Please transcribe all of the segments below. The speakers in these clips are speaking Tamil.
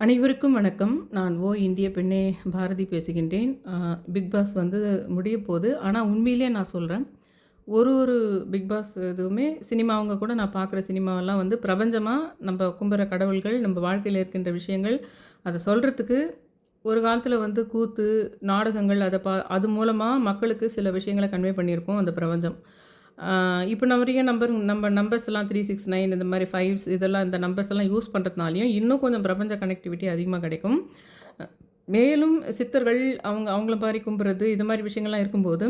அனைவருக்கும் வணக்கம். நான் ஓ இந்திய பெண்ணே பாரதி பேசுகின்றேன். பிக் பாஸ் வந்து முடிய போகுது ஆனால் உண்மையிலேயே நான் சொல்கிறேன் ஒரு ஒரு பிக் பாஸ் இதுவுமே சினிமாவங்க கூட நான் பார்க்குற சினிமாவெல்லாம் வந்து பிரபஞ்சமாக நம்ம கும்புற கடவுள்கள், நம்ம வாழ்க்கையில் இருக்கின்ற விஷயங்கள், அதை சொல்கிறதுக்கு ஒரு காலத்தில் வந்து கூத்து, நாடகங்கள் அதை பா அது மூலமாக மக்களுக்கு சில விஷயங்களை கன்வே பண்ணியிருக்கோம் அந்த பிரபஞ்சம். இப்போ நிறைய நம்பர் நம்ம நம்பர்ஸ்லாம் 369 இந்த மாதிரி ஃபைவ்ஸ் இதெல்லாம் இந்த நம்பர்ஸ் எல்லாம் யூஸ் பண்ணுறதுனாலையும் இன்னும் கொஞ்சம் பிரபஞ்ச கனெக்டிவிட்டி அதிகமாக கிடைக்கும். மேலும் சித்தர்கள் அவங்க அவங்கள மாதிரி கும்புறது, இது மாதிரி விஷயங்கள்லாம் இருக்கும்போது,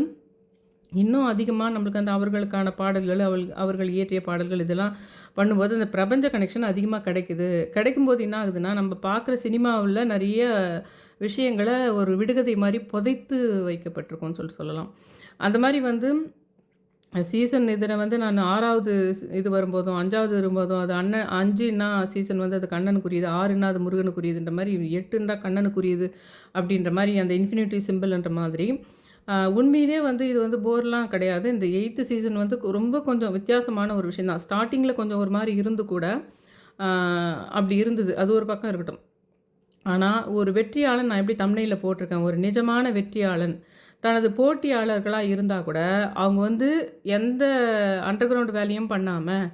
இன்னும் அதிகமாக நம்மளுக்கு அந்த அவர்களுக்கான பாடல்கள், அவள் அவர்கள் இயற்றிய பாடல்கள் இதெல்லாம் பண்ணும்போது, அந்த பிரபஞ்ச கனெக்ஷன் அதிகமாக கிடைக்குது. கிடைக்கும்போது என்ன ஆகுதுன்னா, நம்ம பார்க்குற சினிமாவில் நிறைய விஷயங்கள ஒரு விடுகதை மாதிரி புதைத்து வைக்கப்பட்டிருக்கோம்னு சொல்லி சொல்லலாம். அந்த மாதிரி வந்து சீசன் இதில் வந்து நான் ஆறாவது இது வரும்போதும், அஞ்சாவது வரும்போதும், அது அண்ணன் அஞ்சுன்னா சீசன் வந்து அது கண்ணனுக்குரியது, ஆறுன்னா அது முருகனுக்குரியதுன்ற மாதிரி எட்டுன்னா கண்ணனுக்குரியது அப்படின்ற மாதிரி அந்த இன்ஃபினிட்டி சிம்பிள்ன்ற மாதிரி. உண்மையிலே உண்மையிலேயே வந்து இது வந்து போர்லாம் கிடையாது. இந்த எயித்து சீசன் வந்து ரொம்ப கொஞ்சம் வித்தியாசமான ஒரு விஷயம் தான். ஸ்டார்டிங்கில் கொஞ்சம் ஒரு மாதிரி இருந்து கூட, அப்படி இருந்தது. அது ஒரு பக்கம் இருக்கட்டும். ஆனால் ஒரு வெற்றியாளன் நான் எப்படி தமிழையில் போட்டிருக்கேன். ஒரு நிஜமான வெற்றியாளன், தனது போட்டியாளர்களாக இருந்தால் கூட, அவங்க வந்து எந்த அண்டர் கிரவுண்ட் வேலையும் பண்ணாமல்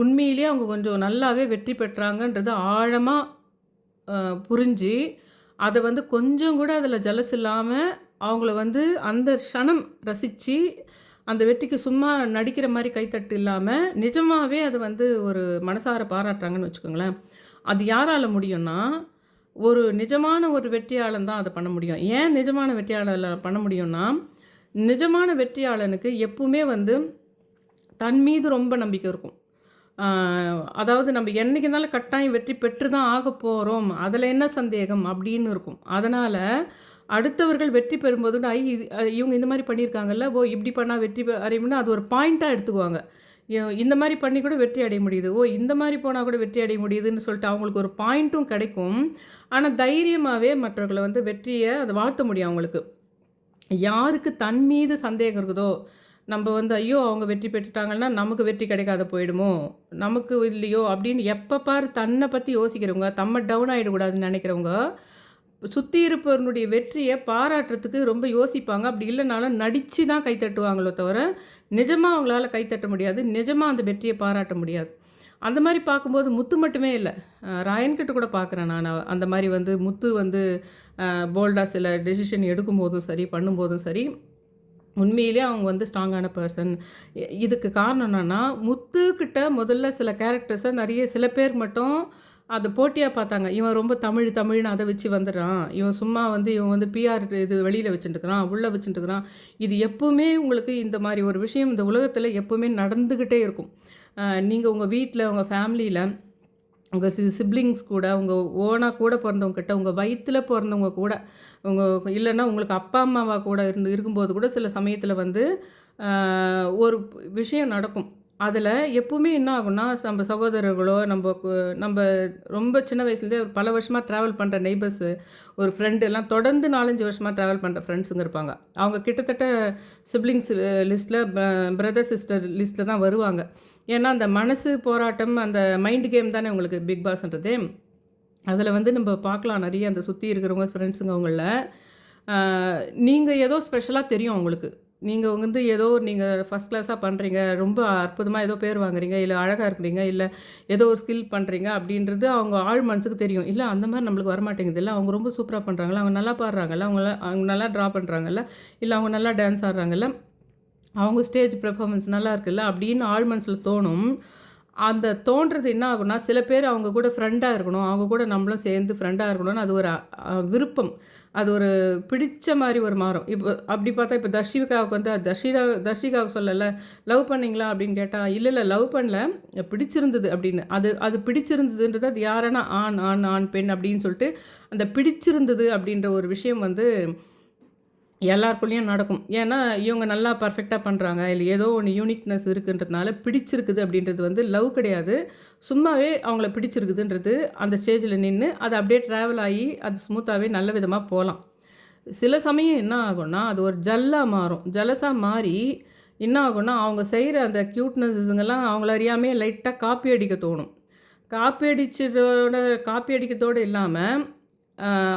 உண்மையிலேயே அவங்க கொஞ்சம் நல்லாவே வெற்றி பெற்றாங்கன்றது ஆழமாக புரிஞ்சு, அதை வந்து கொஞ்சம் கூட அதில் ஜலஸ் இல்லாமல் அவங்கள வந்து அந்த க்ஷணம் ரசித்து அந்த வெற்றிக்கு சும்மா நடிக்கிற மாதிரி கைத்தட்டு இல்லாமல் நிஜமாகவே அதை வந்து ஒரு மனசார பாராட்டுறாங்கன்னு வச்சுக்கோங்களேன். அது யாரால முடியும்னா, ஒரு நிஜமான ஒரு வெற்றியாளன் தான் அதை பண்ண முடியும். ஏன் நிஜமான வெற்றியாளர்ல பண்ண முடியும்னா, நிஜமான வெற்றியாளனுக்கு எப்பவுமே வந்து தன் மீது ரொம்ப நம்பிக்கை இருக்கும். அதாவது நம்ம என்னைக்கு இருந்தாலும் கட்டாயம் வெற்றி பெற்று தான் ஆகப்போறோம். அதில் என்ன சந்தேகம் அப்படின்னு இருக்கும். அதனால் அடுத்தவர்கள் வெற்றி பெறும்போது ஐ இவங்க இந்த மாதிரி பண்ணியிருக்காங்கல்ல, ஓ இப்படி பண்ணால் வெற்றி பெ அது ஒரு பாயிண்ட்டாக எடுத்துக்குவாங்க. இந்த மாதிரி பண்ணி கூட வெற்றி அடைய முடியுது. ஓ இந்த மாதிரி போனால் கூட வெற்றி அடைய முடியுதுன்னு சொல்லிட்டு அவங்களுக்கு ஒரு பாயிண்ட்டும் கிடைக்கும். ஆனால் தைரியமாகவே மற்றவர்களை வந்து வெற்றியை அதை வாழ்த்த முடியும் அவங்களுக்கு. யாருக்கு தன் மீது சந்தேகம் இருக்குதோ, நம்ம வந்து ஐயோ! அவங்க வெற்றி பெற்றுட்டாங்கன்னா, நமக்கு வெற்றி கிடைக்காத போயிடுமோ, நமக்கு இல்லையோ அப்படின்னு எப்போ பார் தன்னை பற்றி யோசிக்கிறவங்க, தம்ம டவுன் ஆகிடக்கூடாதுன்னு நினைக்கிறவங்க சுற்றி இருப்பவனுடைய வெற்றியை பாராட்டுறதுக்கு ரொம்ப யோசிப்பாங்க. அப்படி இல்லைனாலும் நடித்து தான் கை தட்டுவாங்களோ தவிர, நிஜமாக அவங்களால கைத்தட்ட முடியாது. நிஜமாக அந்த வெற்றியை பாராட்ட முடியாது. அந்த மாதிரி பார்க்கும்போது முத்து மட்டுமே இல்லை ராயன்கிட்ட ராயன் கூட பார்க்குறேன் நான் அந்த மாதிரி வந்து முத்து வந்து போல்டாக போல்டா சில டெசிஷன் எடுக்கும்போதும் சரி, பண்ணும்போதும் சரி, உண்மையிலேயே அவங்க வந்து ஸ்ட்ராங்கான பர்சன் இதுக்கு காரணம் என்னென்னா முத்துக்கிட்ட முதல்ல சில கேரக்டர்ஸை நிறைய சில பேர் மட்டும் அதை போட்டியாக பார்த்தாங்க. இவன் ரொம்ப தமிழ் தமிழ்னு அதை வச்சு வந்துடுறான். இவன் சும்மா வந்து இவன் வந்து பிஆர் இது வெளியில் வச்சுட்டுருக்கிறான், உள்ளே வச்சுட்டுருக்கிறான். இது எப்போவுமே உங்களுக்கு இந்த மாதிரி ஒரு விஷயம் இந்த உலகத்தில் எப்போவுமே நடந்துக்கிட்டே இருக்கும். நீங்கள் உங்கள் வீட்டில் உங்கள் ஃபேமிலியில் உங்கள் சிப்ளிங்ஸ் சி கூட, உங்கள் ஓனாக கூட பிறந்தவங்கக்கிட்ட உங்கள் வயிற்றில் பிறந்தவங்க கூட, உங்கள் இல்லைன்னா உங்களுக்கு அப்பா, அம்மாவா கூட இருந்து இருக்கும்போது கூட சில சமயத்தில் வந்து ஒரு விஷயம் நடக்கும். அதில் எப்பவுமே என்ன ஆகும்னா, நம்ம சகோதரர்களோ, நம்ம நம்ம ரொம்ப சின்ன வயசுலேருந்தே பல வருஷமாக ட்ராவல் பண்ணுற நெய்பர்ஸு, ஒரு ஃப்ரெண்டு எல்லாம் தொடர்ந்து நாலஞ்சு வருஷமாக ட்ராவல் பண்ணுற ஃப்ரெண்ட்ஸுங்க இருப்பாங்க. அவங்க கிட்டத்தட்ட சிப்ளிங்ஸ் லிஸ்ட்டில் பிரதர், சிஸ்டர் லிஸ்ட்டில் தான் வருவாங்க. ஏன்னா, அந்த மனசு போராட்டம், அந்த மைண்ட் கேம் தானே உங்களுக்கு பிக் பாஸ்ன்றதே. அதில் வந்து நம்ம பார்க்கலாம் நிறைய அந்த சுற்றி இருக்கிறவங்க ஃப்ரெண்ட்ஸுங்க அவங்கள நீங்கள் ஏதோ ஸ்பெஷலாக தெரியும் அவங்களுக்கு. நீங்கள் வந்து ஏதோ நீங்கள் ஃபர்ஸ்ட் கிளாஸாக பண்ணுறீங்க ரொம்ப அற்புதமாக ஏதோ பேர் வாங்குறீங்க, இல்லை அழகாக இருக்கிறீங்க, இல்லை ஏதோ ஒரு ஸ்கில் பண்ணுறீங்க அப்படின்றது அவங்க ஆழ் மனசுக்கு தெரியும். இல்லை அந்த மாதிரி நம்மளுக்கு வரமாட்டேங்குதுல்ல, அவங்க ரொம்ப சூப்பராக பண்ணுறாங்கல்ல அவங்க நல்லா பாடுறாங்கல்ல, அவங்கள அவங்க நல்லா ட்ரா பண்ணுறாங்கல்ல இல்லை அவங்க நல்லா டான்ஸ் ஆடுறாங்கல்ல, அவங்க ஸ்டேஜ் பெர்ஃபார்மன்ஸ் நல்லா இருக்குல்ல அப்படின்னு ஆழ் மனசில் தோணும். அந்த தோன்றது என்ன ஆகும்னா, சில பேர் அவங்க கூட ஃப்ரெண்டாக இருக்கணும், அவங்க கூட நம்மளும் சேர்ந்து ஃப்ரெண்டாக இருக்கணும்னு அது ஒரு விருப்பம். அது ஒரு பிடிச்ச மாதிரி ஒரு மாறும். இப்போ அப்படி பார்த்தா இப்போ தர்ஷிகாவுக்கு வந்து தர்ஷிதா தர்ஷிகாவுக்கு சொல்லலை லவ் பண்ணீங்களா அப்படின்னு கேட்டால் இல்லை இல்லை லவ் பண்ணல, பிடிச்சிருந்தது அப்படின்னு. அது அது பிடிச்சிருந்ததுன்றது அது யாருன்னா ஆண், ஆண், ஆண், பெண் அப்படின்னு சொல்லிட்டு, அந்த பிடிச்சிருந்தது அப்படின்ற ஒரு விஷயம் வந்து எல்லாருக்குள்ளேயும் நடக்கும். ஏன்னா, இவங்க நல்லா பர்ஃபெக்டாக பண்ணுறாங்க இல்லை ஏதோ ஒன்று யூனிக்னெஸ் இருக்குன்றதுனால பிடிச்சிருக்குது அப்படின்றது வந்து லவ் கிடையாது. சும்மாவே அவங்கள பிடிச்சிருக்குதுன்றது அந்த ஸ்டேஜில் நின்று அது அப்படியே ட்ராவல் ஆகி அது ஸ்மூத்தாகவே நல்ல விதமாக போகலாம் சில சமயம் என்ன ஆகும்னா, அது ஒரு ஜல்லாக மாறும். ஜலசாக மாறி என்ன ஆகும்னா, அவங்க செய்கிற அந்த க்யூட்னஸ் இதுங்கெல்லாம் அவங்கள அறியாமே லைட்டாக காப்பி அடிக்க தோணும். காப்பி அடிச்சதோட காப்பி அடிக்கிறதோடு இல்லாமல்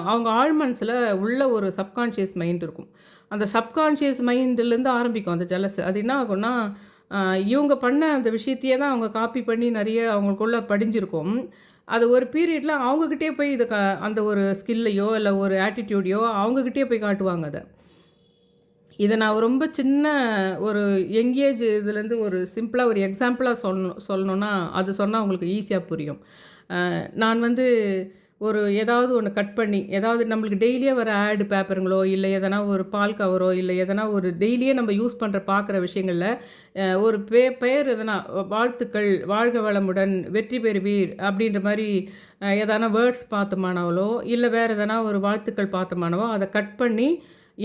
அவங்க ஆழ் மனசில் உள்ள ஒரு சப்கான்ஷியஸ் மைண்ட் இருக்கும் அந்த சப்கான்ஷியஸ் மைண்ட்லேருந்து ஆரம்பிக்கும் அந்த ஜலஸ் அது என்ன ஆகும்னா இவங்க பண்ண அந்த விஷயத்தையே தான் அவங்க காப்பி பண்ணி நிறைய அவங்களுக்குள்ள படிஞ்சிருக்கும். அது ஒரு பீரியடில் அவங்கக்கிட்டே போய் இதை க அந்த ஒரு ஸ்கில்லையோ இல்லை ஒரு ஆட்டிடியூடையோ அவங்கக்கிட்டே போய் காட்டுவாங்க அதை. இதை நான் ரொம்ப சின்ன ஒரு யங்கேஜ் இதுலேருந்து ஒரு சிம்பிளாக ஒரு எக்ஸாம்பிளாக சொல்லணும் சொல்லணுன்னா அது சொன்னால் உங்களுக்கு ஈஸியாக புரியும். நான் வந்து ஒரு ஏதாவது ஒன்று கட் பண்ணி ஏதாவது நம்மளுக்கு டெய்லியே வர ஆடு பேப்பருங்களோ இல்லை எதனா ஒரு பால் கவரோ இல்லை எதனா ஒரு டெய்லியே நம்ம யூஸ் பண்ணுற பார்க்குற விஷயங்களில் ஒரு பே பெயர் எதனா வாழ்த்துக்கள் வாழ்க வளமுடன் வெற்றி பெறுவீர் அப்படின்ற மாதிரி எதனா வேர்ட்ஸ் பார்த்தோமானாவோ இல்லை வேறு எதனா ஒரு வாழ்த்துக்கள் பார்த்தமானவோ அதை கட் பண்ணி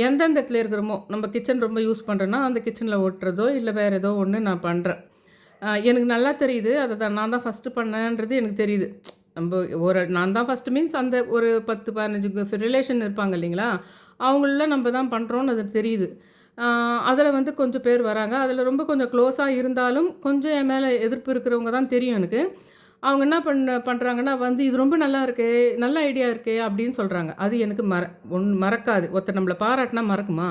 எந்தெந்த இடத்துல இருக்கிறோமோ நம்ம கிச்சன் ரொம்ப யூஸ் பண்ணுறோன்னா அந்த கிச்சனில் ஒட்டுறதோ இல்லை வேறு ஏதோ ஒன்று நான் பண்ணுறேன் எனக்கு நல்லா தெரியுது அதை தான் நான் தான் ஃபஸ்ட்டு பண்ணேன்றது எனக்கு தெரியுது. நம்ம ஒரு நான் தான் ஃபஸ்ட்டு மீன்ஸ் அந்த ஒரு பத்து பதினஞ்சு ரிலேஷன் இருப்பாங்க இல்லைங்களா? அவங்கள நம்ம தான் பண்ணுறோன்னு அது தெரியுது. அதில் வந்து கொஞ்சம் பேர் வராங்க. அதில் ரொம்ப கொஞ்சம் க்ளோஸாக இருந்தாலும் கொஞ்சம் என் மேலே எதிர்ப்பு இருக்கிறவங்க தான் தெரியும் எனக்கு. அவங்க என்ன பண்ண பண்ணுறாங்கன்னா வந்து இது ரொம்ப நல்லா இருக்கே நல்ல ஐடியா இருக்கே அப்படின்னு சொல்கிறாங்க அது எனக்கு மற ஒன் மறக்காது. ஒருத்தர் நம்மளை பாராட்டினா மறக்குமா?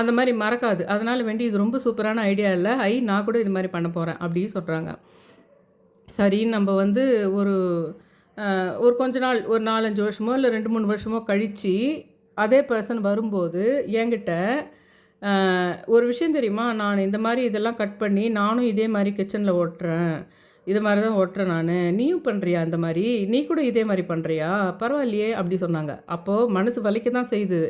அந்த மாதிரி மறக்காது. அதனால் வேண்டி இது ரொம்ப சூப்பரான ஐடியா இல்லை. ஐ நான் கூட இது மாதிரி பண்ண போகிறேன் அப்படின்னு சொல்கிறாங்க சரி நம்ம வந்து ஒரு ஒரு கொஞ்ச நாள் ஒரு நாலஞ்சு வருஷமோ இல்லை ரெண்டு மூணு வருஷமோ கழித்து அதே பர்சன் வரும்போது என்கிட்ட ஒரு விஷயம் தெரியுமா? நான் இந்த மாதிரி இதெல்லாம் கட் பண்ணி நானும் இதே மாதிரி கிச்சனில் ஓட்டுறேன். இது மாதிரி தான் ஓட்டுறேன் நான். நீயும் பண்ணுறியா இந்த மாதிரி? நீ கூட இதே மாதிரி பண்ணுறியா பரவாயில்லையே அப்படி சொன்னாங்க. அப்போது மனசு வலிக்க தான் செய்யுது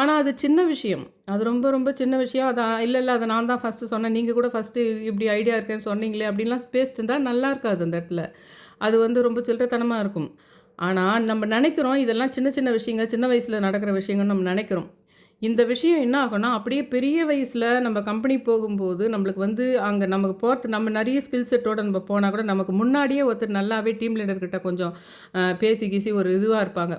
ஆனால் அது சின்ன விஷயம். அது ரொம்ப ரொம்ப சின்ன விஷயம். அதை இல்லை இல்லை அதை நான் தான் ஃபஸ்ட்டு சொன்னேன். நீங்கள் கூட ஃபஸ்ட்டு இப்படி ஐடியா இருக்கேன்னு சொன்னீங்களே அப்படின்லாம் பேசிட்டு இருந்தால் நல்லா இருக்காது அந்த இடத்துல. அது வந்து ரொம்ப சில்லறத்தனமாக இருக்கும். ஆனால் நம்ம நினைக்கிறோம் இதெல்லாம் சின்ன சின்ன விஷயங்க சின்ன வயசில் நடக்கிற விஷயங்கள்னு நம்ம நினைக்கிறோம். இந்த விஷயம் என்ன ஆகும்னா அப்படியே பெரிய வயசில் நம்ம கம்பெனி போகும்போது நம்மளுக்கு வந்து அங்கே நமக்கு போகிறது நம்ம நிறைய ஸ்கில் செட்டோட நம்ம போனால் கூட நமக்கு முன்னாடியே ஒருத்தர் நல்லாவே டீம் லீடர்கிட்ட கொஞ்சம் பேசி கீசி ஒரு இதுவாக இருப்பாங்க.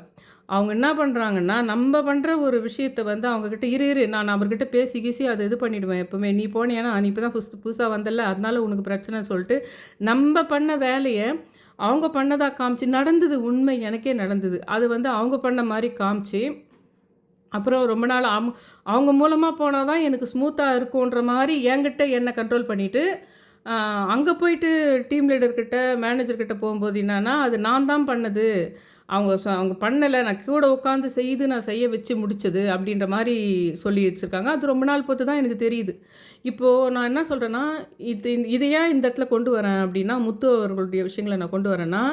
அவங்க என்ன பண்ணுறாங்கன்னா நம்ம பண்ணுற ஒரு விஷயத்தை வந்து அவங்கக்கிட்ட இரு இரு நான் அவர்கிட்ட பேசி கீசி அதை இது பண்ணிவிடுவேன் எப்போவுமே. நீ போனேன்னா நீ இப்போ தான் ஃபஸ்ட்டு புதுசாக வந்தல அதனால உனக்கு பிரச்சனை சொல்லிட்டு நம்ம பண்ண வேலையை அவங்க பண்ணதாக காமிச்சு நடந்தது உண்மை எனக்கே நடந்தது. அது வந்து அவங்க பண்ண மாதிரி காமிச்சு அப்புறம் ரொம்ப நாள் அவங்க அவங்க மூலமாக போனால் தான் எனக்கு ஸ்மூத்தாக இருக்குன்ற மாதிரி என்கிட்ட என்னை கண்ட்ரோல் பண்ணிவிட்டு அங்கே போயிட்டு டீம் லீடர்கிட்ட மேனேஜர்கிட்ட போகும்போது என்னென்னா அது நான் தான் பண்ணது. அவங்க அவங்க பண்ணலை நான் கூட உட்காந்து செய்து நான் செய்ய வச்சு முடிச்சது அப்படின்ற மாதிரி சொல்லி வச்சுருக்காங்க. அது ரொம்ப நாள் பொறுத்து தான் எனக்கு தெரியுது. இப்போது நான் என்ன சொல்கிறேன்னா இது இதை ஏன் இந்த இடத்துல கொண்டு வரேன் அப்படின்னா முத்து அவர்களுடைய விஷயங்களை நான் கொண்டு வரேன்னா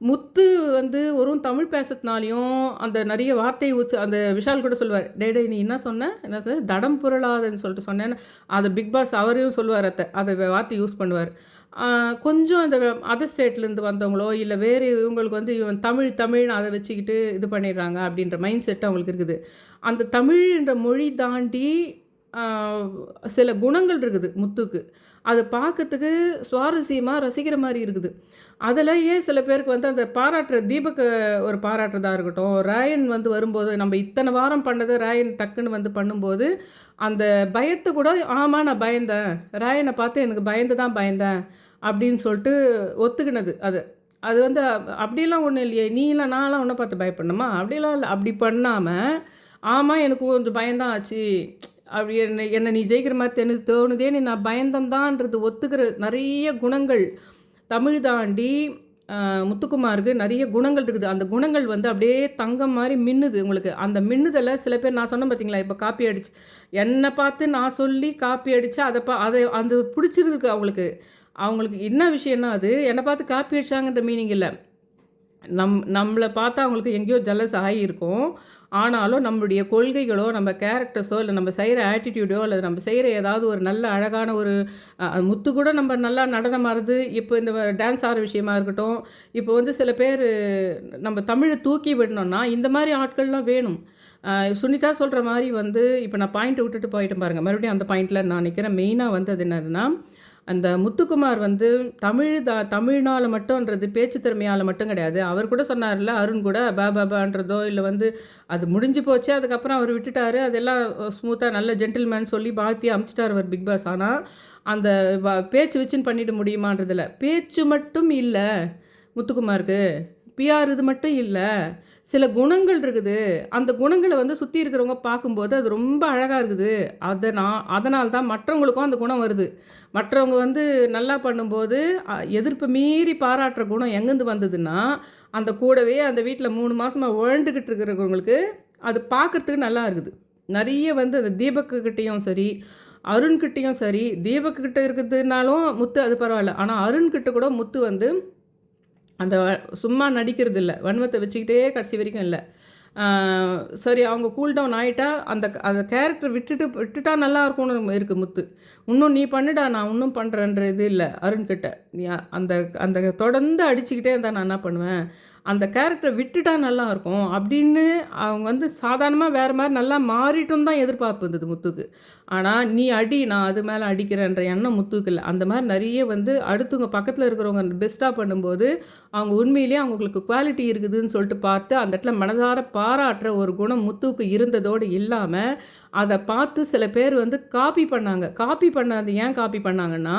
முத்து வந்து வெறும் தமிழ் பேசுறதுனாலையும் அந்த நிறைய வார்த்தையை வச்சு அந்த விஷால் கூட சொல்லுவார் டே டே நீ என்ன சொன்ன? என்ன சார் தடம் புரளாதன்னு சொல்லிட்டு சொன்னேன்னு. அதை பிக் பாஸ் அவரையும் சொல்லுவார் அதை அதை வார்த்தை யூஸ் பண்ணுவார். கொஞ்சம் இந்த அதர் ஸ்டேட்லேருந்து வந்தவங்களோ இல்லை வேறு இவங்களுக்கு வந்து இவன் தமிழ் தமிழ்னு அதை வச்சுக்கிட்டு இது பண்ணிடுறாங்க அப்படின்ற மைண்ட் செட் அவங்களுக்கு இருக்குது. அந்த தமிழ்ன்ற மொழி தாண்டி சில குணங்கள் இருக்குது முத்துக்கு. அது பார்க்கறதுக்கு சுவாரஸ்யமாக ரசிக்கிற மாதிரி இருக்குது. அதிலேயே சில பேருக்கு வந்து அந்த பாராட்டுற தீபக் ஒரு பாராட்டுறதாக இருக்கட்டும் ராயன் வந்து வரும்போது நம்ம இத்தனை வாரம் பண்ணதை ராயன் டக்குன்னு வந்து பண்ணும்போது அந்த பயத்தை கூட ஆமாம் நான் பயந்தேன். ராயனை பார்த்து எனக்கு பயந்து தான் பயந்தேன் அப்படின்னு சொல்லிட்டு ஒத்துக்கினது அது. அது வந்து அப்படிலாம் ஒன்றும் இல்லையே நீலாம் நான்லாம் ஒன்றை பார்த்து பயப்படணுமா? அப்படிலாம் இல்லை. அப்படி பண்ணாமல் ஆமாம் எனக்கு கொஞ்சம் பயந்தான் ஆச்சு. அப்படி என்னை என்னை நீ ஜெயிக்கிற மாதிரி எனக்கு தோணுதே நீ நான் பயந்தந்தான்றது ஒத்துக்கிற நிறைய குணங்கள். தமிழ் தாண்டி முத்துக்குமாருக்கு நிறைய குணங்கள் இருக்குது. அந்த குணங்கள் வந்து அப்படியே தங்கம் மாதிரி மின்னுது உங்களுக்கு. அந்த மின்னுதலை சில பேர் நான் சொன்னேன் பார்த்தீங்களா இப்போ காப்பி அடிச்சு. என்னை பார்த்து நான் சொல்லி காப்பி அடித்து அதை பா அதை அந்த பிடிச்சிருக்கு அவங்களுக்கு. அவங்களுக்கு என்ன விஷயம்னா அது என்னை பார்த்து காப்பி அடிச்சாங்கன்ற மீனிங் இல்லை. நம் நம்மளை பார்த்தா அவங்களுக்கு எங்கேயோ ஜலஸ் ஆகியிருக்கும் ஆனாலும் நம்மளுடைய கொள்கைகளோ நம்ம கேரக்டர்ஸோ இல்லை நம்ம செய்கிற ஆட்டிடியூடோ அல்லது நம்ம செய்கிற ஏதாவது ஒரு நல்ல அழகான ஒரு முத்து கூட நம்ம நல்லா நடனம் ஆடுறது. இப்போ இந்த டான்ஸ் ஆடுற விஷயமா இருக்கட்டும். இப்போ வந்து சில பேர் நம்ம தமிழை தூக்கி விடணும்னா இந்த மாதிரி ஆட்கள்லாம் வேணும். சுனிதா சொல்கிற மாதிரி வந்து இப்போ நான் பாயிண்ட் விட்டுட்டு போயிட்டேன் பாருங்கள் மறுபடியும் அந்த பாயிண்டில் நான் நிற்கிறேன் மெயினாக வந்து அது என்னதுன்னா அந்த முத்துக்குமார் வந்து தமிழ் த தமிழ்னால் மட்டும்ன்றது பேச்சு திறமையால் மட்டும் கிடையாது. அவர் கூட சொன்னார்ல அருண் கூட பா பாபான்றதோ இல்லை வந்து அது முடிஞ்சு போச்சு அதுக்கப்புறம் அவர் விட்டுட்டாரு. அதெல்லாம் ஸ்மூத்தாக நல்ல ஜென்டில்மேன் சொல்லி வாழ்த்தி அமுச்சிட்டார் அவர் பிக் பாஸ். ஆனால் அந்த வ- பேச்சு வச்சுன்னு பண்ணிட முடியுமான்றதில்ல. பேச்சு மட்டும் இல்லை முத்துக்குமாருக்கு. பிஆர் இது மட்டும் இல்லை சில குணங்கள் இருக்குது. அந்த குணங்களை வந்து சுற்றி இருக்கிறவங்க பார்க்கும்போது அது ரொம்ப அழகாக இருக்குது. அதை நான் அதனால் தான் மற்றவங்களுக்கும் அந்த குணம் வருது. மற்றவங்க வந்து நல்லா பண்ணும்போது அ, எதிர்ப்பை மீறி பாராட்டுற குணம் எங்கேருந்து வந்ததுன்னா அந்த கூடவே அந்த வீட்டில் மூணு மாதமாக உழண்டுக்கிட்டு இருக்கிறவங்களுக்கு அது பார்க்குறதுக்கு நல்லா இருக்குது. நிறைய வந்து அந்த தீபக்குக்கிட்டேயும் சரி அருண்கிட்டேயும் சரி தீபக்கிட்ட இருக்கிறதுனாலும் முத்து அது பரவாயில்ல. ஆனால் அருண்கிட்ட கூட முத்து வந்து அந்த சும்மா நடிக்கிறது இல்லை. வன்மத்தை வச்சுக்கிட்டே கடைசி வரைக்கும் இல்லை. சரி அவங்க கூல் டவுன் ஆகிட்டா அந்த அந்த கேரக்டர் விட்டுட்டு விட்டுட்டா நல்லா இருக்கும்னு இருக்குது முத்து. இன்னும் நீ பண்ணுடா நான் இன்னும் பண்ணுறேன்ற இது இல்லை. அருண்கிட்ட நீ அந்த அந்த தொடர்ந்து அடிச்சுக்கிட்டே இருந்தால் நான் என்ன பண்ணுவேன்? அந்த கேரக்டரை விட்டுட்டா நல்லாயிருக்கும். அப்படின்னு அவங்க வந்து சாதாரணமாக வேறு மாதிரி நல்லா மாறிட்டும் தான் எதிர்பார்ப்பு இருந்தது முத்துக்கு ஆனால் நீ அடி நான் அது மேலே அடிக்கிறேன்ற எண்ணம் முத்துக்கு இல்லை. அந்த மாதிரி நிறைய வந்து அடுத்தவங்க பக்கத்தில் இருக்கிறவங்க பெஸ்ட்டாக பண்ணும்போது அவங்க உண்மையிலேயே அவங்களுக்கு குவாலிட்டி இருக்குதுன்னு சொல்லிட்டு பார்த்து அந்த இடத்துல மனதார பாராட்டுற ஒரு குணம் முத்துக்கு இருந்ததோடு இல்லாமல் அதை பார்த்து சில பேர் வந்து காப்பி பண்ணாங்க. காப்பி பண்ணாது ஏன் காப்பி பண்ணாங்கன்னா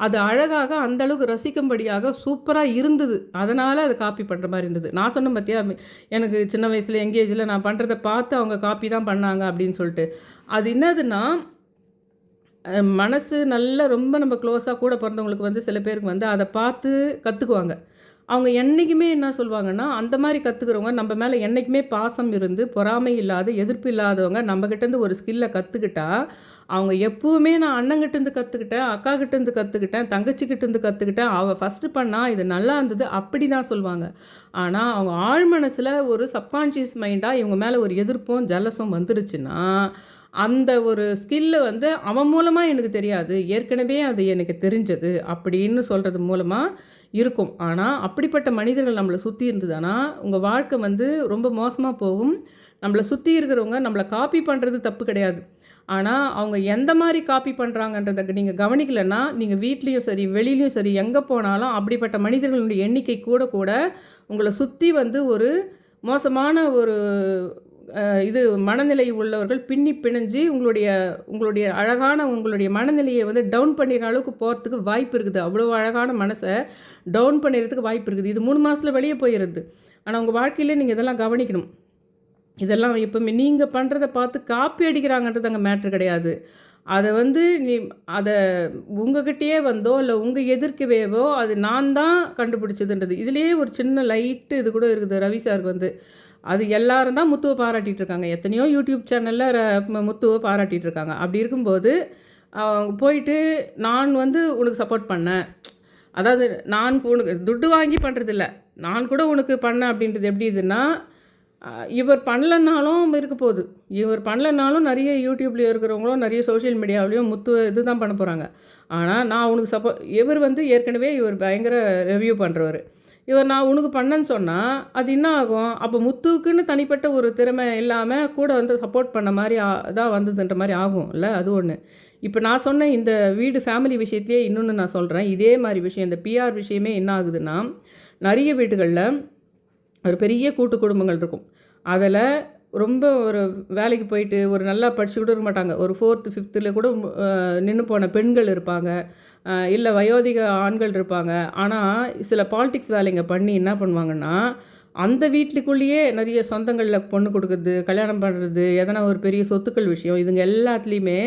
அது அழகாக அந்தளவுக்கு ரசிக்கும்படியாக சூப்பராக இருந்தது. அதனால் அது காப்பி பண்ணுற மாதிரி இருந்தது. நான் சொன்ன பார்த்தியா எனக்கு சின்ன வயசில் எங்கேஜில் நான் பண்ணுறத பார்த்து அவங்க காப்பி தான் பண்ணாங்க அப்படின்னு சொல்லிட்டு. அது என்னதுன்னா மனசு நல்லா ரொம்ப நம்ம க்ளோஸாக கூட பிறந்தவங்களுக்கு வந்து சில பேருக்கு வந்து அதை பார்த்து கற்றுக்குவாங்க அவங்க என்றைக்குமே என்ன சொல்லுவாங்கன்னா அந்த மாதிரி கற்றுக்கிறவங்க நம்ம மேலே என்றைக்குமே பாசம் இருந்து பொறாமை இல்லாத எதிர்ப்பு இல்லாதவங்க நம்மக்கிட்டேருந்து ஒரு ஸ்கில்லை கற்றுக்கிட்டா அவங்க எப்போவுமே நான் அண்ணங்கிட்டேருந்து கற்றுக்கிட்டேன் அக்கா கிட்டேருந்து கற்றுக்கிட்டேன் தங்கச்சிக்கிட்டேருந்து கற்றுக்கிட்டேன் அவள் ஃபஸ்ட்டு பண்ணா இது நல்லா இருந்தது அப்படி தான் சொல்லுவாங்க. ஆனால் அவங்க ஆழ் மனசில் ஒரு சப்கான்ஷியஸ் மைண்டாக இவங்க மேலே ஒரு எதிர்ப்பும் ஜலசும் வந்துருச்சுன்னா அந்த ஒரு ஸ்கில்லை வந்து அவன் மூலமாக எனக்கு தெரியாது ஏற்கனவே அது எனக்கு தெரிஞ்சது அப்படின்னு சொல்கிறது மூலமாக இருக்கும். ஆனால் அப்படிப்பட்ட மனிதர்கள் நம்மளை சுற்றி இருந்ததுன்னா உங்கள் வாழ்க்கை வந்து ரொம்ப மோசமாக போகும். நம்மளை சுற்றி இருக்கிறவங்க நம்மளை காப்பி பண்ணுறது தப்பு கிடையாது. ஆனால் அவங்க எந்த மாதிரி காப்பி பண்ணுறாங்கன்றதை நீங்கள் கவனிக்கலைன்னா நீங்கள் வீட்லேயும் சரி வெளியிலையும் சரி எங்கே போனாலும் அப்படிப்பட்ட மனிதர்களுடைய எண்ணிக்கை கூட கூட உங்களை சுற்றி வந்து ஒரு மோசமான ஒரு இது மனநிலை உள்ளவர்கள் பின்னி பிணைஞ்சு உங்களுடைய உங்களுடைய அழகான உங்களுடைய மனநிலையை வந்து டவுன் பண்ணிடுற அளவுக்கு போகிறதுக்கு வாய்ப்பு இருக்குது. அவ்வளோ அழகான மனசை டவுன் பண்ணிடுறதுக்கு வாய்ப்பு இருக்குது. இது மூணு மாதத்தில் வெளியே போயிடுது ஆனால் உங்கள் வாழ்க்கையிலே நீங்கள் இதெல்லாம் கவனிக்கணும். இதெல்லாம் எப்போவுமே நீங்கள் பண்ணுறத பார்த்து காப்பி அடிக்கிறாங்கன்றது அங்கே மேட்ரு கிடையாது. அதை வந்து நீ அதை உங்ககிட்டயே வந்தோ இல்லை உங்கள் எதிர்க்கவேவோ அது நான் தான் கண்டுபிடிச்சதுன்றது. இதுலேயே ஒரு சின்ன லைட்டு இது கூட இருக்குது ரவி சாருக்கு வந்து. அது எல்லாரும் தான் முத்துவை பாராட்டிகிட்டு இருக்காங்க. எத்தனையோ யூடியூப் சேனலில் முத்துவை பாராட்டிகிட்டு இருக்காங்க. அப்படி இருக்கும்போது அவங்க போயிட்டு நான் வந்து உனக்கு சப்போர்ட் பண்ணேன். அதாவது நான் உனக்கு துட்டு வாங்கி பண்ணுறதில்ல நான் கூட உனக்கு பண்ணேன் அப்படின்றது எப்படி இதுன்னா இவர் பண்ணலன்னாலும் இருக்க போகுது. இவர் பண்ணலனாலும் நிறைய யூடியூப்லேயும் இருக்கிறவங்களும் நிறைய சோஷியல் மீடியாவிலையும் முத்து இது தான் பண்ண போகிறாங்க ஆனால் நான் உனக்கு சப்போ இவர் வந்து ஏற்கனவே இவர் பயங்கர ரிவ்யூ பண்ணுறவர் இவர் நான் உனக்கு பண்ணேன்னு சொன்னால் அது என்ன ஆகும்? அப்போ முத்துவுக்குன்னு தனிப்பட்ட ஒரு திறமை இல்லாமல் கூட வந்து சப்போர்ட் பண்ண மாதிரி தான் வந்ததுன்ற மாதிரி ஆகும் இல்லை அது ஒன்று இப்போ நான் சொன்ன இந்த வீடு ஃபேமிலி விஷயத்தையே இன்னொன்று நான் சொல்கிறேன் இதே மாதிரி விஷயம் இந்த பிஆர் விஷயமே என்ன ஆகுதுன்னா நிறைய வீடுகளில் ஒரு பெரிய கூட்டு குடும்பங்கள் இருக்கும். அதில் ரொம்ப ஒரு வேலைக்கு போயிட்டு ஒரு நல்லா படிச்சுக்கிட்டு இருக்க மாட்டாங்க. ஒரு ஃபோர்த்து ஃபிஃப்த்தில் கூட நின்று போன பெண்கள் இருப்பாங்க. இல்லை வயோதிக ஆண்கள் இருப்பாங்க. ஆனால் சில பாலிடிக்ஸ் வேலைங்க பண்ணி என்ன பண்ணுவாங்கன்னா அந்த வீட்டுக்குள்ளேயே நிறைய சொந்தங்களில் பொண்ணு கொடுக்குறது கல்யாணம் பண்ணுறது எதனா ஒரு பெரிய சொத்துக்கள் விஷயம் இதுங்க எல்லாத்துலேயுமே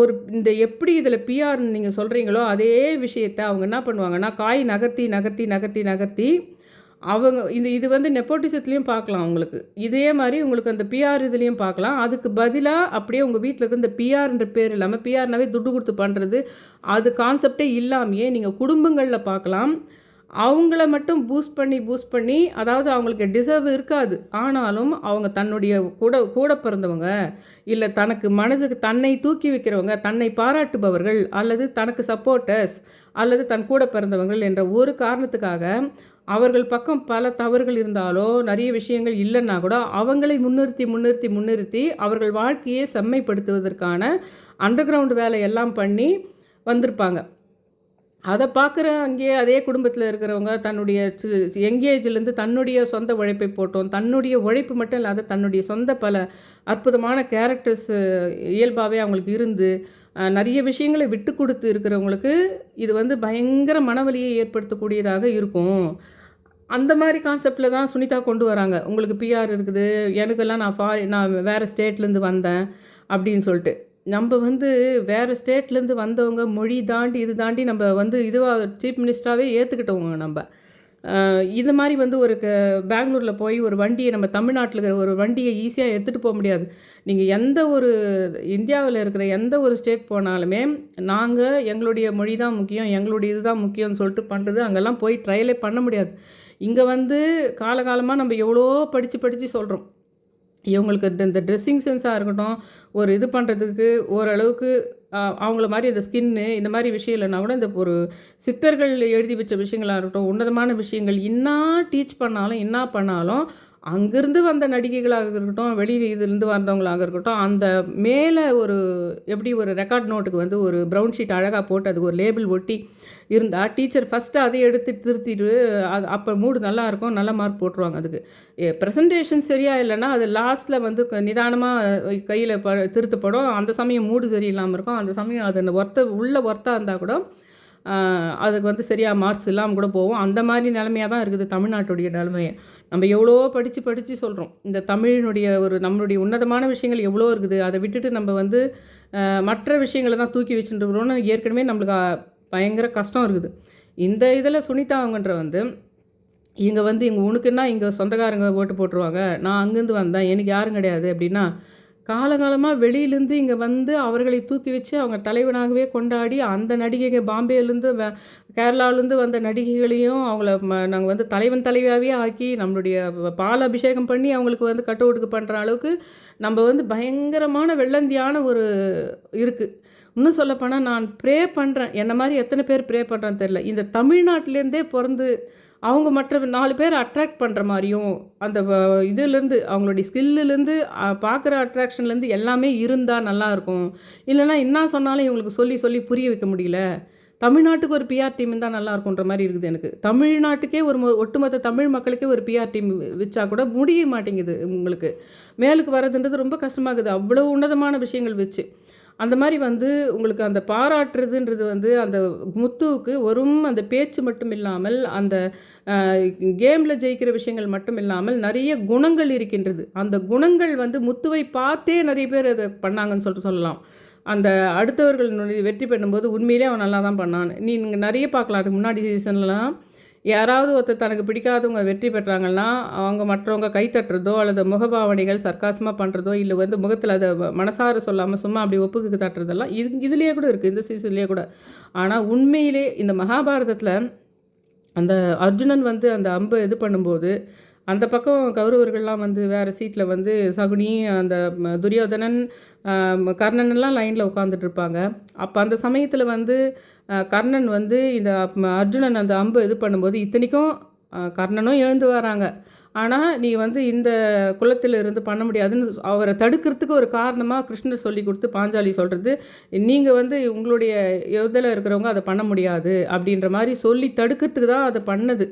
ஒரு இந்த எப்படி இதில் பிஆர்னு நீங்கள் சொல்கிறீங்களோ அதே விஷயத்தை அவங்க என்ன பண்ணுவாங்கன்னா காய் நகர்த்தி நகர்த்தி நகர்த்தி நகர்த்தி அவங்க இது இது வந்து நெப்போட்டிசத்துலேயும் பார்க்கலாம் உங்களுக்கு. இதே மாதிரி உங்களுக்கு அந்த பிஆர் இதுலேயும் பார்க்கலாம். அதுக்கு பதிலாக அப்படியே உங்கள் வீட்டில் இருக்க இந்த பிஆர்ன்ற பேர் இல்லாமல் பிஆர்னாவே துட்டு கொடுத்து பண்ணுறது அது கான்செப்டே இல்லாமையே நீங்கள் குடும்பங்களில் பார்க்கலாம். அவங்கள மட்டும் பூஸ்ட் பண்ணி பூஸ்ட் பண்ணி அதாவது அவங்களுக்கு டிசர்வ் இருக்காது. ஆனாலும் அவங்க தன்னுடைய கூட கூட பிறந்தவங்க இல்லை தனக்கு மனதுக்கு தன்னை தூக்கி வைக்கிறவங்க தன்னை பாராட்டுபவர்கள் அல்லது தனக்கு சப்போர்ட்டர்ஸ் அல்லது தன் கூட பிறந்தவர்கள் என்ற ஒரு காரணத்துக்காக அவர்கள் பக்கம் பல தவறுகள் இருந்தாலோ நிறைய விஷயங்கள் இல்லைன்னா கூட அவங்களை முன்னிறுத்தி முன்னிறுத்தி முன்னிறுத்தி அவர்கள் வாழ்க்கையை செம்மைப்படுத்துவதற்கான அண்டர் கிரவுண்ட் வேலை எல்லாம் பண்ணி வந்திருப்பாங்க. அதை பார்க்குற அங்கேயே அதே குடும்பத்தில் இருக்கிறவங்க தன்னுடைய எங்கேஜ்லேருந்து தன்னுடைய சொந்த உழைப்பை போட்டோம். தன்னுடைய உழைப்பு மட்டும் இல்லாத தன்னுடைய சொந்த பல அற்புதமான கேரக்டர்ஸ் இயல்பாகவே அவங்களுக்கு இருந்து நிறைய விஷயங்கள விட்டு கொடுத்து இருக்கிறவங்களுக்கு, இது வந்து பயங்கர மனவலியை ஏற்படுத்தக்கூடியதாக இருக்கும். அந்த மாதிரி கான்செப்டில் தான் சுனிதா கொண்டு வராங்க. உங்களுக்கு பிஆர் இருக்குது. எனக்கெல்லாம் நான் ஃபாரி நான் வேறு ஸ்டேட்லேருந்து வந்தேன் அப்படின்னு சொல்லிட்டு நம்ம வந்து வேறு ஸ்டேட்லேருந்து வந்தவங்க மொழி தாண்டி, இது தாண்டி நம்ம வந்து இதுவாக சீஃப் மினிஸ்டராகவே ஏற்றுக்கிட்டவங்க நம்ம இது மாதிரி வந்து ஒரு க பெங்களூரில் போய் ஒரு வண்டியை நம்ம தமிழ்நாட்டில் இருக்கிற ஒரு வண்டியை ஈஸியாக எடுத்துகிட்டு போக முடியாது. நீங்கள் எந்த ஒரு இந்தியாவில் இருக்கிற எந்த ஒரு ஸ்டேட் போனாலுமே, நாங்கள் எங்களுடைய மொழி தான் முக்கியம், எங்களுடைய இதுதான் முக்கியம்னு சொல்லிட்டு பண்ணுறது அங்கெல்லாம் போய் ட்ரையலே பண்ண முடியாது. இங்கே வந்து காலகாலமாக நம்ம எவ்வளோ படித்து படித்து சொல்கிறோம் இவங்களுக்கு இந்த இந்த ட்ரெஸ்ஸிங் சென்ஸாக இருக்கட்டும், ஒரு இது பண்ணுறதுக்கு ஓரளவுக்கு அவங்கள மாதிரி அந்த ஸ்கின்னு இந்த மாதிரி விஷயம் இல்லைனா கூட, இந்த ஒரு சித்தர்கள் எழுதி வச்ச விஷயங்களாக இருக்கட்டும், உன்னதமான விஷயங்கள் என்ன டீச் பண்ணாலும், என்ன பண்ணாலும், அங்கேருந்து வந்த நடிகைகளாக இருக்கட்டும், வெளியில் இதுலேருந்து வந்தவங்களாக இருக்கட்டும், அந்த மேலே ஒரு எப்படி ஒரு ரெக்கார்ட் நோட்டுக்கு வந்து ஒரு ப்ரௌன் ஷீட் அழகாக போட்டு அதுக்கு ஒரு லேபிள் ஒட்டி இருந்தால் டீச்சர் ஃபஸ்ட்டு அதை எடுத்து திருத்திட்டு, அது அப்போ மூடு நல்லாயிருக்கும். நல்ல மார்க் போட்டுருவாங்க அதுக்கு. ப்ரெசன்டேஷன் சரியாக இல்லைன்னா அது லாஸ்ட்டில் வந்து நிதானமாக கையில் ப திருத்தப்படும். அந்த சமயம் மூடு சரியில்லாமல் இருக்கும். அந்த சமயம் அது ஒர்த்த உள்ள ஒர்த்தாக இருந்தால் கூட, அதுக்கு வந்து சரியாக மார்க்ஸ் இல்லாமல் கூட போகும். அந்த மாதிரி நிலமையாக தான் இருக்குது தமிழ்நாட்டுடைய நிலமையை நம்ம எவ்வளோ படித்து படித்து சொல்கிறோம் இந்த தமிழினுடைய ஒரு நம்மளுடைய உன்னதமான விஷயங்கள் எவ்வளோ இருக்குது. அதை விட்டுட்டு நம்ம வந்து மற்ற விஷயங்கள தான் தூக்கி வச்சுட்டு இருக்கிறோம்னு ஏற்கனவே நம்மளுக்கு பயங்கர கஷ்டம் இருக்குது. இந்த இதில் சுனிதா அவங்கன்ற வந்து, இங்கே வந்து இங்கே உனக்குன்னா இங்கே சொந்தக்காரங்க ஓட்டு போட்டுருவாங்க. நான் அங்கேருந்து வந்தேன். எனக்கு யாரும் கிடையாது அப்படின்னா, காலகாலமாக வெளியிலேருந்து இங்கே வந்து அவர்களை தூக்கி வச்சு அவங்க தலைவனாகவே கொண்டாடி, அந்த நடிகைங்க பாம்பேலேருந்து வ கேரளாலேருந்து வந்த நடிகைகளையும் அவங்கள ம வந்து தலைவன் தலைவியாகவே ஆக்கி, நம்மளுடைய பால் அபிஷேகம் பண்ணி அவங்களுக்கு வந்து கட் அவுட்டுக்கு பண்ணுற அளவுக்கு, நம்ம வந்து பயங்கரமான வெள்ளந்தியான ஒரு இருக்குது இன்னும் சொல்லப்போனால் நான் ப்ரே பண்ணுறேன் என்ன மாதிரி எத்தனை பேர் ப்ரே பண்ணுறேன்னு தெரில இந்த தமிழ்நாட்டிலேருந்தே பிறந்து அவங்க மற்ற நாலு பேர் அட்ராக்ட் பண்ணுற மாதிரியும் அந்த வ இதுலேருந்து அவங்களுடைய ஸ்கில்லுலேருந்து பார்க்குற அட்ராக்ஷன்லேருந்து எல்லாமே இருந்தால் நல்லாயிருக்கும். இல்லைன்னா என்ன சொன்னாலும் இவங்களுக்கு சொல்லி சொல்லி புரிய வைக்க முடியல. தமிழ்நாட்டுக்கு ஒரு பிஆர் டீம் தான் நல்லா இருக்குன்ற மாதிரி இருக்குது எனக்கு. தமிழ்நாட்டுக்கே ஒரு மொ ஒட்டுமொத்த தமிழ் மக்களுக்கே ஒரு பிஆர் டீம் வச்சா கூட முடிய மாட்டேங்குது உங்களுக்கு. மேலுக்கு வரதுன்றது ரொம்ப கஷ்டமாகுது இருக்குது. அவ்வளோ உன்னதமான விஷயங்கள் வச்சு. அந்த மாதிரி வந்து உங்களுக்கு அந்த பாராட்டுறதுன்றது வந்து அந்த முத்துவுக்கு வெறும் அந்த பேச்சு மட்டும் இல்லாமல், அந்த கேமில் ஜெயிக்கிற விஷயங்கள் மட்டும் இல்லாமல், நிறைய குணங்கள் இருக்கின்றது. அந்த குணங்கள் வந்து முத்துவை பார்த்தே நிறைய பேர் அதை பண்ணாங்கன்னு சொல்லிட்டு சொல்லலாம். அந்த அடுத்தவர்கள் வெற்றி பெறும்போது உண்மையிலே அவன் நல்லா தான் பண்ணான்னு. நீங்க நிறைய பார்க்கலாம். அதுக்கு முன்னாடி சீசன்லலாம் யாராவது ஒருத்தர் தனக்கு பிடிக்காதவங்க வெற்றி பெற்றாங்கன்னா, அவங்க மற்றவங்க கை தட்டுறதோ, அல்லது முகபாவனைகள் சர்க்காசமாக பண்ணுறதோ இல்லை வந்து முகத்தில் அதை மனசார சொல்லாமல் சும்மா அப்படி ஒப்புக்கு தட்டுறதெல்லாம் இது இதுலேயே கூட இருக்குது இந்த சீசன்லேயே கூட. ஆனால் உண்மையிலே இந்த மகாபாரதத்தில் அந்த அர்ஜுனன் வந்து அந்த அம்பை இது பண்ணும்போது, அந்த பக்கம் கௌரவர்கள்லாம் வந்து வேறு சீட்டில் வந்து சகுனி, அந்த துரியோதனன், கர்ணனெல்லாம் கர்ணன்லாம் லைன்ல உட்காந்துட்டு இருப்பாங்க. அந்த சமயத்தில் வந்து கர்ணன் வந்து இந்த அர்ஜுனன் அந்த அம்பு இது பண்ணும்போது, இத்தனைக்கும் கர்ணனும் எழுந்து வராங்க. ஆனால் நீ வந்து இந்த குலத்தில் இருந்து பண்ண முடியாதுன்னு அவரை தடுக்கிறதுக்கு ஒரு காரணமாக கிருஷ்ணர் சொல்லிக் கொடுத்து பாஞ்சாலி சொல்கிறது நீங்கள் வந்து உங்களுடைய இதுல இருக்கிறவங்க அதை பண்ண முடியாது. அப்படின்ற மாதிரி சொல்லி தடுக்கிறதுக்கு தான் அதை பண்ணது.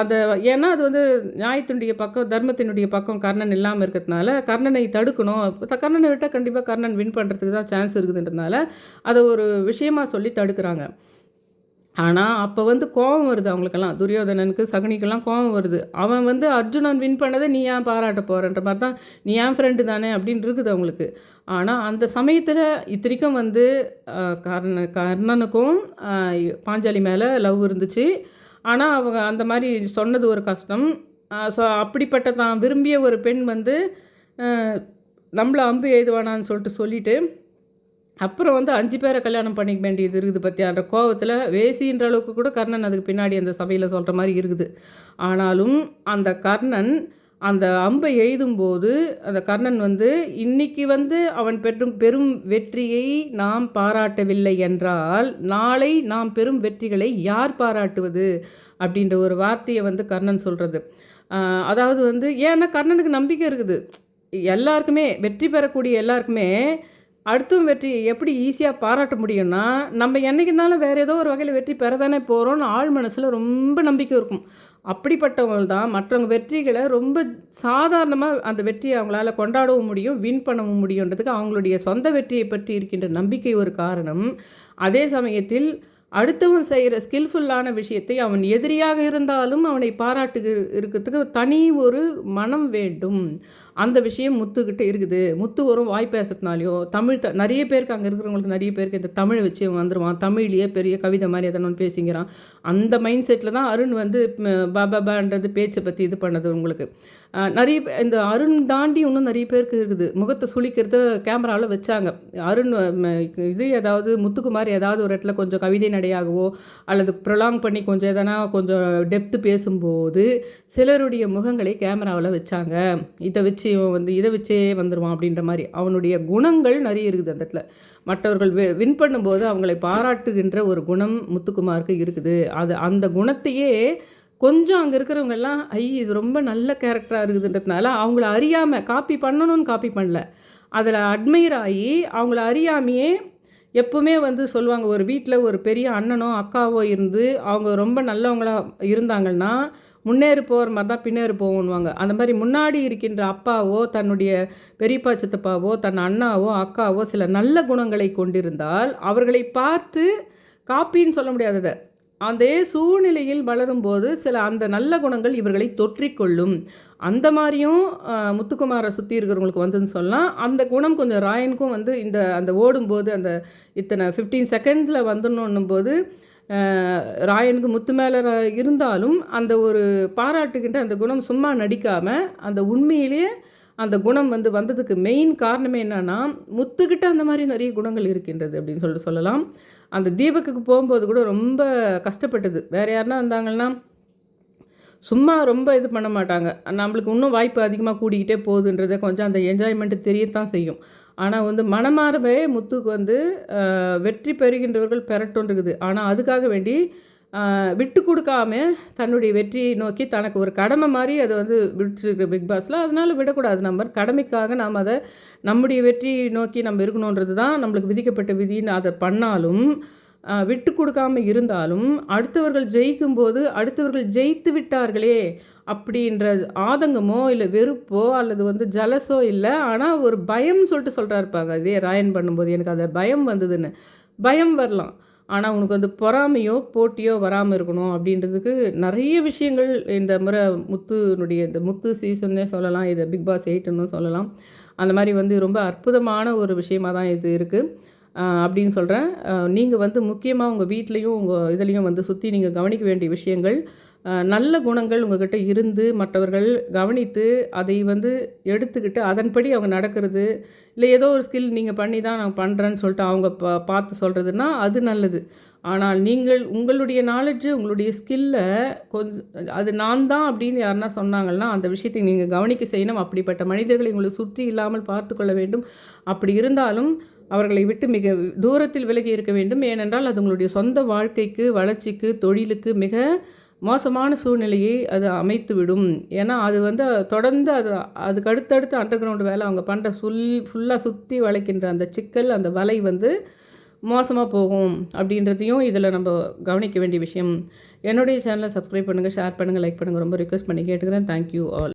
அதை ஏன்னா அது வந்து நியாயத்தினுடைய பக்கம், தர்மத்தினுடைய பக்கம் கர்ணன் இல்லாமல் இருக்கிறதுனால, கர்ணனை தடுக்கணும். கர்ணனை விட்டால் கண்டிப்பாக கர்ணன் வின் பண்ணுறதுக்கு தான் சான்ஸ் இருக்குதுன்றதுனால, அதை ஒரு விஷயமா சொல்லி தடுக்கிறாங்க ஆனால் அப்போ வந்து கோவம் வருது அவங்களுக்கெல்லாம். துரியோதனனுக்கு, சகுனிக்கெல்லாம் கோவம் வருது. அவன் வந்து அர்ஜுனன் வின் பண்ணதை நீ ஏன் பாராட்ட போகிறன்ற மாதிரி தான், நீ என் ஃப்ரெண்டு தானே அப்படின்னு இருக்குது அவங்களுக்கு. ஆனால் அந்த சமயத்தில் இத்தனைக்கும் வந்து கர்ண கர்ணனுக்கும் பாஞ்சாலி மேலே லவ் இருந்துச்சு. ஆனால் அவங்க அந்த மாதிரி சொன்னது ஒரு கஷ்டம். ஸோ அப்படிப்பட்ட தான் விரும்பிய ஒரு பெண் வந்து, நம்மளை நம்மள அம்பு எழுதுவானான்னு சொல்லிட்டு சொல்லிவிட்டு அப்புறம் வந்து அஞ்சு பேரை கல்யாணம் பண்ணிக்க வேண்டியது இருக்குது பாத்தியான்ற கோபத்தில் வேசின்ற அளவுக்கு கூட கர்ணன் அதுக்கு பின்னாடி அந்த சபையில் சொல்கிற மாதிரி இருக்குது. ஆனாலும், அந்த கர்ணன் அந்த அம்பை எய்தும்போது, அந்த கர்ணன் வந்து, "இன்னைக்கு வந்து அவன் பெற்றும் பெரும் வெற்றியை நாம் பாராட்டவில்லை என்றால், நாளை நாம் பெறும் வெற்றிகளை யார் பாராட்டுவது?" அப்படின்ற ஒரு வார்த்தையை வந்து கர்ணன் சொல்கிறது அதாவது வந்து ஏன்னா கர்ணனுக்கு நம்பிக்கை இருக்குது. எல்லாருக்குமே வெற்றி பெறக்கூடிய எல்லாருக்குமே, அடுத்தும் வெற்றியை எப்படி ஈஸியாக பாராட்ட முடியும்னா, நம்ம என்னைக்கு இருந்தாலும் வேறு ஏதோ ஒரு வகையில் வெற்றி பெற தானே போறோம்னு ஆழ் மனசில் ரொம்ப நம்பிக்கை இருக்கும். அப்படிப்பட்டவங்க தான் மற்றவங்க வெற்றிகளை ரொம்ப சாதாரணமாக அந்த வெற்றியை அவங்களால கொண்டாடவும் முடியும் வின் பண்ணவும் முடியுன்றதுக்கு அவங்களுடைய சொந்த வெற்றியை பற்றி இருக்கின்ற நம்பிக்கை ஒரு காரணம் அதே சமயத்தில் அடுத்தவன் செய்கிற ஸ்கில்ஃபுல்லான விஷயத்தை அவன் எதிரியாக இருந்தாலும் அவனை பாராட்டு இருக்கிறதுக்கு தனி ஒரு மனம் வேண்டும். அந்த விஷயம் முத்துக்கிட்ட இருக்குது. முத்து வரும் வாய் பேசுறதுனாலையோ தமிழ் த நிறைய பேருக்கு அங்கே இருக்கிறவங்களுக்கு நிறைய பேருக்கு இந்த தமிழை வச்சு வந்துடுவான் தமிழ்லேயே பெரிய கவிதை மாதிரி எதனா ஒன்று பேசிங்கிறான் அந்த மைண்ட் செட்டில் தான் அருண் வந்து பாபான்றது பேச்சை பற்றி இது பண்ணது உங்களுக்கு. நிறைய இந்த அருண் தாண்டி இன்னும் நிறைய பேருக்கு இருக்குது. முகத்தை சுழிக்கிறத கேமராவில் வச்சாங்க. அருண் இது ஏதாவது முத்துக்குமார் ஏதாவது ஒரு இடத்துல கொஞ்சம் கவிதை நடையாகவோ அல்லது ப்ரொலாங் பண்ணி கொஞ்சம் எதனா கொஞ்சம் டெப்த்து பேசும்போது சிலருடைய முகங்களை கேமராவில் வச்சாங்க. இதை வச்சு இவன் வந்து இதை வச்சே வந்துடுவான் அப்படின்ற மாதிரி. அவனுடைய குணங்கள் நிறைய இருக்குது அந்த இடத்துல. மற்றவர்கள் வின் பண்ணும்போது அவங்களை பாராட்டுகின்ற ஒரு குணம் முத்துக்குமாருக்கு இருக்குது. அது அந்த குணத்தையே கொஞ்சம் அங்கே இருக்கிறவங்க எல்லாம் ஐ இது ரொம்ப நல்ல கேரக்டராக இருக்குதுன்றதுனால அவங்கள அறியாமல் காப்பி பண்ணணும்னு காப்பி பண்ணல. அதில் அட்மையர் ஆகி அவங்கள அறியாமையே எப்பவுமே வந்து சொல்லுவாங்க ஒரு வீட்டில் ஒரு பெரிய அண்ணனோ அக்காவோ இருந்து அவங்க ரொம்ப நல்லவங்களாக இருந்தாங்கன்னா முன்னேறி போகிற மாதிரி தான் பின்னேறி போகணுவாங்க அந்த மாதிரி முன்னாடி இருக்கின்ற அப்பாவோ தன்னுடைய பெரியப்பா சித்தப்பாவோ தன் அண்ணாவோ அக்காவோ சில நல்ல குணங்களை கொண்டிருந்தால் அவர்களை பார்த்து காப்பின்னு சொல்ல முடியாததை. அதே சூழ்நிலையில் வளரும்போது சில அந்த நல்ல குணங்கள் இவர்களை தொற்றிக்கொள்ளும். அந்த மாதிரியும் முத்துக்குமாரை சுற்றி இருக்கிறவங்களுக்கு வந்துன்னு சொல்லலாம். அந்த குணம் கொஞ்சம் ராயனுக்கும் வந்து இந்த அந்த ஓடும்போது அந்த இத்தனை ஃபிஃப்டீன் செகண்ட்ஸில் வந்துடணும் போது ராயனுக்கு முத்து மேலே இருந்தாலும் அந்த ஒரு பாராட்டுக்கிட்ட அந்த குணம் சும்மா நடிக்காமல் அந்த உண்மையிலேயே அந்த குணம் வந்து வந்ததுக்கு மெயின் காரணமே என்னென்னா முத்துக்கிட்ட அந்த மாதிரி நிறைய குணங்கள் இருக்கின்றது அப்படின்னு சொல்லிட்டு சொல்லலாம். அந்த தீபக்குக்கு போகும்போது கூட ரொம்ப கஷ்டப்பட்டது. வேறு யாருன்னா வந்தாங்கன்னா சும்மா ரொம்ப இது பண்ண மாட்டாங்க. நம்மளுக்கு இன்னும் வாய்ப்பு அதிகமாக கூடிக்கிட்டே போகுதுன்றத கொஞ்சம் அந்த என்ஜாய்மெண்ட்டு தெரியத்தான் செய்யும். ஆனால் வந்து மனமாறவே முத்துக்கு வந்து வெற்றி பெறுகின்றவர்கள் பெறட்டும் இருக்குது ஆனால் அதுக்காக வேண்டி விட்டு கொடுக்காம தன்னுடைய வெற்றியை நோக்கி தனக்கு ஒரு கடமை மாதிரி அதை வந்து விட்டுருக்கு பிக் பாஸில். அதனால் விடக்கூடாது நம்ம. கடமைக்காக நாம் அதை நம்முடைய வெற்றியை நோக்கி நம்ம இருக்கணுன்றது தான் நம்மளுக்கு விதிக்கப்பட்ட விதின்னு அதை பண்ணாலும் விட்டு கொடுக்காம இருந்தாலும் அடுத்தவர்கள் ஜெயிக்கும்போது அடுத்தவர்கள் ஜெயித்து விட்டார்களே அப்படின்ற ஆதங்கமோ இல்லை வெறுப்போ அல்லது வந்து ஜலஸோ இல்லை. ஆனால் ஒரு பயம் சொல்லிட்டு சொல்கிறாருப்பாங்க இதே ராயன் பண்ணும்போது எனக்கு அந்த பயம் வந்ததுன்னு. பயம் வரலாம். ஆனால் உனக்கு வந்து பொறாமையோ போட்டியோ வராமல் இருக்கணும் அப்படின்றதுக்கு நிறைய விஷயங்கள் இந்த முறை முத்துனுடைய இந்த முத்து சீசன்னே சொல்லலாம் இதை பிக் பாஸ் எயிட்டுன்னு சொல்லலாம். அந்த மாதிரி வந்து ரொம்ப அற்புதமான ஒரு விஷயமாக தான் இது இருக்குது அப்படின்னு சொல்கிறேன் நீங்கள் வந்து முக்கியமாக உங்கள் வீட்லேயும் உங்கள் இதுலேயும் வந்து சுற்றி நீங்கள் கவனிக்க வேண்டிய விஷயங்கள் நல்ல குணங்கள் உங்ககிட்ட இருந்து மற்றவர்கள் கவனித்து அதை வந்து எடுத்துக்கிட்டு அதன்படி அவங்க நடக்கிறது. இல்லை ஏதோ ஒரு ஸ்கில் நீங்கள் பண்ணி தான் நான் பண்ணுறேன்னு சொல்லிட்டு அவங்க பா பார்த்து சொல்கிறதுனா அது நல்லது. ஆனால் நீங்கள் உங்களுடைய நாலேஜு உங்களுடைய ஸ்கில்லை கொஞ்சம் அது நான் தான் அப்படின்னு யாருன்னா சொன்னாங்கன்னா அந்த விஷயத்தை நீங்கள் கவனிக்க செய்யணும். அப்படிப்பட்ட மனிதர்களை உங்களை சுற்றி இல்லாமல் பார்த்து கொள்ள வேண்டும். அப்படி இருந்தாலும் அவர்களை விட்டு மிக தூரத்தில் விலகி இருக்க வேண்டும். ஏனென்றால் அது உங்களுடைய சொந்த வாழ்க்கைக்கு வளர்ச்சிக்கு தொழிலுக்கு மிக மோசமான சூழ்நிலையை அது அமைத்து விடும் ஏன்னா அது வந்து தொடர்ந்து அது அதுக்கு அடுத்தடுத்து அண்டர் கிரவுண்டு வேலை அவங்க பண்ணுற சுல் ஃபுல்லாக சுற்றி வளைக்கின்ற அந்த சிக்கல் அந்த வலை வந்து மோசமாக போகும் அப்படின்றதையும் இதில் நம்ம கவனிக்க வேண்டிய விஷயம். என்னுடைய சேனலை சப்ஸ்கிரைப் பண்ணுங்கள் ஷேர் பண்ணுங்கள் லைக் பண்ணுங்கள் ரொம்ப ரிக்வஸ்ட் பண்ணி கேட்டுக்கிறேன். Thank you all